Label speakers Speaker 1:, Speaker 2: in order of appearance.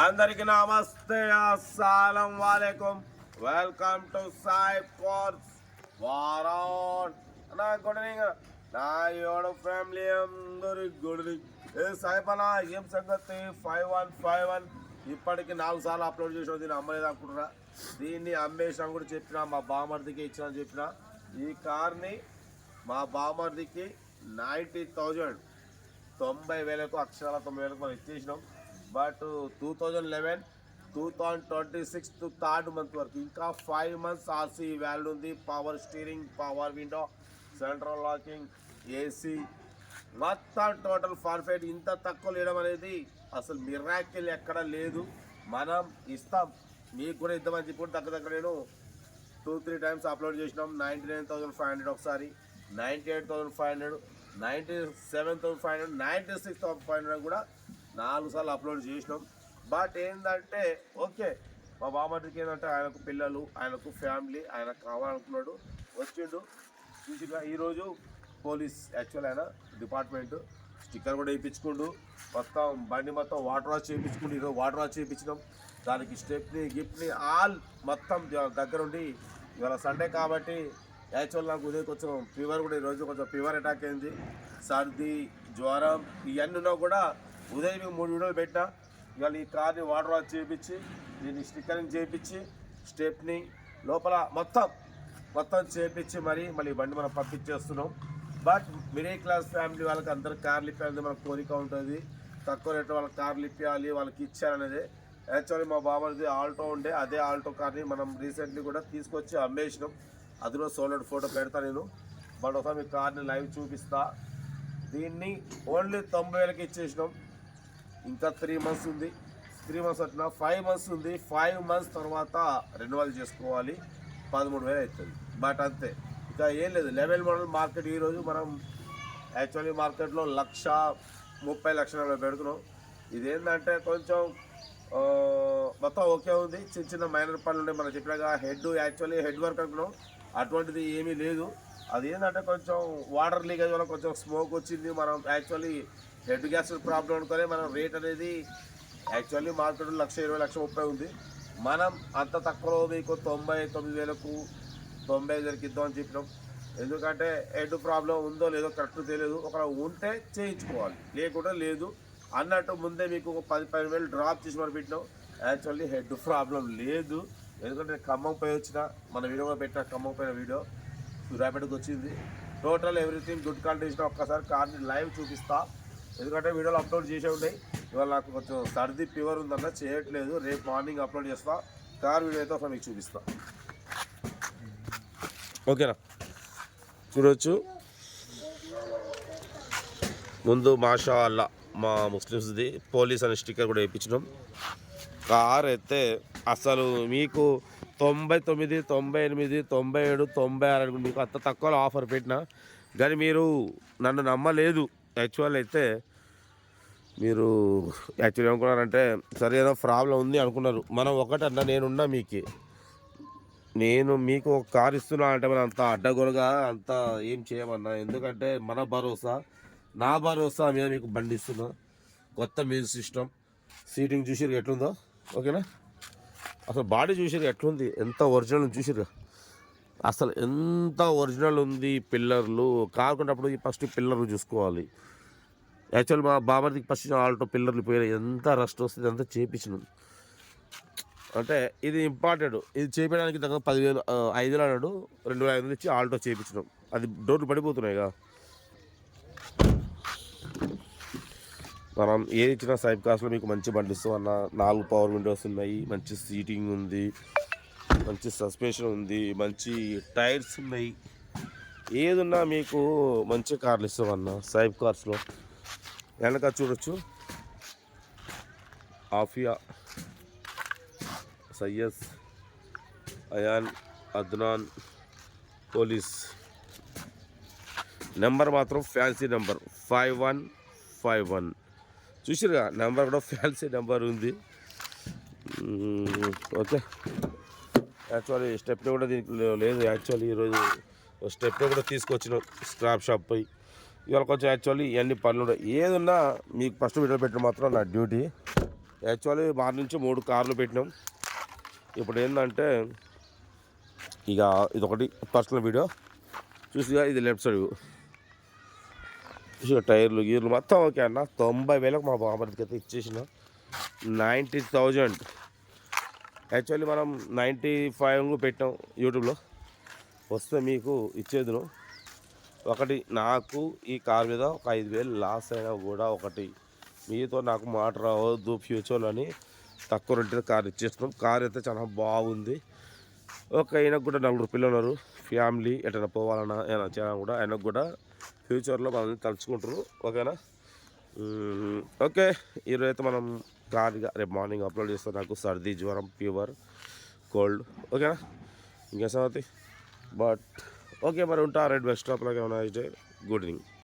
Speaker 1: అందరికి నమస్తే అస్సలం వాలేకుం. వెల్కమ్ టు సాయి ఫోర్స్ వారాన్. నా గుడ్ ఈవినింగ్. నా ఏడు ఫ్యామిలీ అందరి గుడ్ ఈవినింగ్. ఏ సాయి ఏం సంగతి? Five one five one. ఇప్పటికి నాలుగు సార్లు అప్లోడ్ చేసిన దీన్ని అమ్మలేదు అనుకుంటున్నా? దీన్ని అమ్మేసిన కూడా చెప్పిన మా బామర్దికి ఇచ్చిన చెప్పిన. ఈ కార్ని మా బామర్దికి నైంటీ థౌజండ్ తొంభై వేలకు అక్షరాల తొంభై వేలకు మనం ఇచ్చేసినాం. But two thousand eleven two thousand twenty six third month వరకు ఇంకా ఫైవ్ మంత్స్ ఆర్సీ వ్యాల్యూ ఉంది. Power steering power window central locking AC మొత్తం టోటల్ పర్ఫెక్ట్ ఇంత తక్కువ లేడం అనేది అసలు మిరాకిల్ ఎక్కడ లేదు. మనం ఇస్తాం. మీకు కూడా ఇద్దామని చెప్పి దగ్గర దగ్గర నేను టూ త్రీ టైమ్స్ అప్లోడ్ చేసినాం. Ninety nine thousand five hundred ఒకసారి ninety eight thousand five hundred ninety seven thousand five hundred ninety six thousand five hundred కూడా నాలుగు సార్లు అప్లోడ్ చేసినాం. బట్ ఏంటంటే ఓకే మా బామ్మడికి ఏంటంటే ఆయనకు పిల్లలు ఆయనకు ఫ్యామిలీ ఆయన కావాలనుకున్నాడు వచ్చిండు. చూసిగా ఈరోజు పోలీస్ యాక్చువల్ ఆయన డిపార్ట్మెంట్ స్టిక్కర్ కూడా వేయించుకుండు. మొత్తం బండి మొత్తం వాటర్ వాష్ చేయించుకుండు ఈరోజు వాటర్ వాష్ చేయించినాం. దానికి స్టెప్ని గిఫ్ట్ని ఆల్ మొత్తం దగ్గరుండి. ఇవాళ సండే కాబట్టి యాక్చువల్ నాకు ఉదయం కొంచెం ఫీవర్ కూడా ఈరోజు కొంచెం ఫీవర్ అటాక్ అయింది. సర్ది జ్వరం ఇవన్నీ ఉన్నా కూడా ఉదయం మూడు వీడియోలు పెట్టా ఇవాళ ఈ కార్ని వాటర్ వాష్ చేయించి దీన్ని స్టిక్కరింగ్ చేయించి స్టెప్ని లోపల మొత్తం మొత్తం చేపించి మరి మళ్ళీ బండి మనం పంపించేస్తున్నాం. బట్ మిడిల్ క్లాస్ ఫ్యామిలీ వాళ్ళకి అందరు కార్లు ఇప్పాలని మన కోరిక ఉంటుంది. తక్కువ రేటు వాళ్ళకి కార్లు ఇప్పాలి వాళ్ళకి ఇచ్చారనేది యాక్చువల్లీ మా బాబాది ఆల్టో ఉండే అదే ఆల్టో కార్ని మనం రీసెంట్లీ కూడా తీసుకొచ్చి అమ్మేసినాం. అందులో సోలెడ్ ఫోటో పెడతా నేను. బట్ ఒకసారి మీ కార్ని లైవ్ చూపిస్తా. దీన్ని ఓన్లీ తొంభై వేలకి ఇచ్చేసినాం. ఇంకా త్రీ మంత్స్ ఉంది. త్రీ మంత్స్ అట్లా ఫైవ్ మంత్స్ ఉంది. ఫైవ్ మంత్స్ తర్వాత రెన్యువల్ చేసుకోవాలి. పదమూడు వేలు అవుతుంది. బట్ అంతే. ఇంకా ఏం లేదు. లెవెల్ మోడల్ మార్కెట్ ఈరోజు మనం యాక్చువల్లీ మార్కెట్లో లక్ష ముప్పై లక్షల పెడుతున్నాం. ఇదేంటంటే కొంచెం మొత్తం ఓకే ఉంది. చిన్న చిన్న మైనర్ పనులు ఉన్నాయి. మనం చెప్పినాక హెడ్ యాక్చువల్లీ హెడ్ వర్క్ అనుకున్నాం. అటువంటిది ఏమీ లేదు. అది ఏంటంటే కొంచెం వాటర్ లీకేజ్ వల్ల కొంచెం స్మోక్ వచ్చింది. మనం యాక్చువల్లీ హెడ్ గ్యాస్ ప్రాబ్లం అనుకొని మనం రేట్ అనేది యాక్చువల్లీ మార్కెట్లో లక్ష ఇరవై లక్ష ముప్పై ఉంది. మనం అంత తక్కువలో మీకు తొంభై తొమ్మిది వేలకు తొంభై ఐదు ఇద్దాం ఇద్దామని చెప్పినాం. ఎందుకంటే హెడ్ ప్రాబ్లం ఉందో లేదో కరెక్ట్ తెలియదు. ఒకవేళ ఉంటే చేయించుకోవాలి. లేకుండా లేదు. అన్నట్టు ముందే మీకు ఒక పది పది వేలు డ్రాప్ చేసి మనం పెట్టినాం. యాక్చువల్లీ హెడ్ ప్రాబ్లం లేదు. ఎందుకంటే ఖమ్మం పోయి వచ్చిన మన వీడియో పెట్టిన ఖమ్మం పోయిన వీడియో సూర్యాపేటకు వచ్చింది. టోటల్ ఎవ్రీథింగ్ గుడ్ కాల్ చేసిన ఒక్కసారి కార్ని లైవ్ చూపిస్తా. ఎందుకంటే వీడియోలు అప్లోడ్ చేసే ఉన్నాయి. ఇవాళ నాకు కొంచెం సర్ది ఫీవర్ ఉందన్న చేయట్లేదు. రేపు మార్నింగ్ అప్లోడ్ చేస్తా. కార్ వీడియో అయితే ఒకసారి మీకు చూపిస్తా. ఓకేనా? చూడొచ్చు. ముందు మాషా అల్లా మా ముస్లిమ్స్ది పోలీస్ అనే స్టిక్కర్ కూడా వేయించినాం. కార్ అయితే అసలు మీకు తొంభై తొమ్మిది తొంభై ఎనిమిది తొంభై ఏడు తొంభై ఆరు మీకు అంత తక్కువలో ఆఫర్ పెట్టిన. కానీ మీరు నన్ను నమ్మలేదు. యాక్చువల్ అయితే మీరు యాక్చువల్ ఏమనుకున్నారంటే సరే ఏదో ప్రాబ్లం ఉంది అనుకున్నారు. మనం ఒకటన్నా నేనున్నా మీకు. నేను మీకు ఒక కార్ ఇస్తున్నా అంటే మనం అంత అడ్డగొరగా అంత ఏం చేయమన్నా? ఎందుకంటే మన భరోసా నా భరోసా మీద మీకు బండి ఇస్తున్నా. కొత్త మ్యూజిక్ సిస్టమ్. సీటింగ్ చూసిరు ఎట్లుందో? ఓకేనా? అసలు బాడీ చూసిరు ఎట్లుంది? ఎంత ఒరిజినల్ చూసిరుగా అసలు ఎంత ఒరిజినల్ ఉంది పిల్లర్లు? కారు కొన్నప్పుడు ఫస్ట్ పిల్లర్లు చూసుకోవాలి. యాక్చువల్ మా బాబర్దికి ఫస్ట్ ఆల్టో పిల్లర్లు పోయినాయి. ఎంత రస్ట్ వస్తుంది అంతా చేపించినాం. అంటే ఇది ఇంపార్టెంట్. ఇది చేపించడానికి దగ్గర పదివేలు ఐదు వేలు అన్నాడు. రెండు వేల ఐదు వందలు ఇచ్చి ఆల్టో చేయించినాం అది డోర్లు పడిపోతున్నాయి కదా మనం ఏది ఇచ్చినా సైప్ కాస్ట్లో మీకు మంచి బండి ఇస్తాం అన్న. నాలుగు పవర్ విండోస్ ఉన్నాయి. మంచి సీటింగ్ ఉంది. మంచి సస్పెన్షన్ ఉంది. మంచి టైర్స్ ఉన్నాయి. ఏదున్నా మీకు మంచి కార్లు ఇస్తాం అన్న. సైప్ కార్స్లో. వెనక చూడొచ్చు. ఆఫియా సయ్యస్ అయాన్ అద్నాన్ పోలీస్. నెంబర్ మాత్రం fancy number. Five one five one. చూసిరుగా number కూడా ఫ్యాన్సీ నెంబర్ ఉంది. ఓకే. యాక్చువల్లీ స్టెప్ని కూడా దీనికి లేదు. యాక్చువల్లీ ఈరోజు స్టెప్ని కూడా తీసుకొచ్చిన స్క్రాప్ షాప్ పోయి. ఇవాళ కొంచెం యాక్చువల్లీ ఇవన్నీ పనులు ఉన్నాయి. ఏదున్నా మీకు ఫస్ట్ వీడియో పెట్టడం మాత్రం నా డ్యూటీ యాక్చువల్లీ మార్నింగ్ నుంచి మూడు కార్లు పెట్టినాం. ఇప్పుడు ఏంటంటే ఇక ఇదొకటి పర్సనల్ వీడియో చూసిగా ఇది లెఫ్ట్ సైడ్ టైర్లు గీర్లు మొత్తం ఓకే అన్న. తొంభై వేలకు మా బాబర్కి అయితే ఇచ్చేసిన. Ninety thousand. యాక్చువల్లీ మనం నైంటీ ఫైవ్ పెట్టాం యూట్యూబ్లో. వస్తే మీకు ఇచ్చేదును. ఒకటి నాకు ఈ కార్ మీద ఒక ఐదు వేలు లాస్ అయినా కూడా ఒకటి. మీతో నాకు మాట రావద్దు ఫ్యూచర్లో అని తక్కువ రేటు కార్ ఇచ్చేస్తున్నాం కార్ అయితే చాలా బాగుంది. ఒక ఆయనకు కూడా నలుగురు పిల్లలు ఉన్నారు ఫ్యామిలీ ఎటైనా పోవాలన్నా ఏమైనా చేయాలన్నా కూడా ఆయనకు కూడా ఫ్యూచర్లో మనల్ని తలుచుకుంటారు. ఓకేనా? ఓకే. ఈరోజు అయితే మనం కార్గా రేపు మార్నింగ్ అప్లోడ్ చేస్తాం. నాకు సర్ది జ్వరం ఫీవర్ కోల్డ్. ఓకేనా? ఇంకా బట్ ఓకే మరి ఉంటా రెడ్ బెస్ట్ స్టాప్లో ఏమైనా అయితే గుడ్ ఈవినింగ్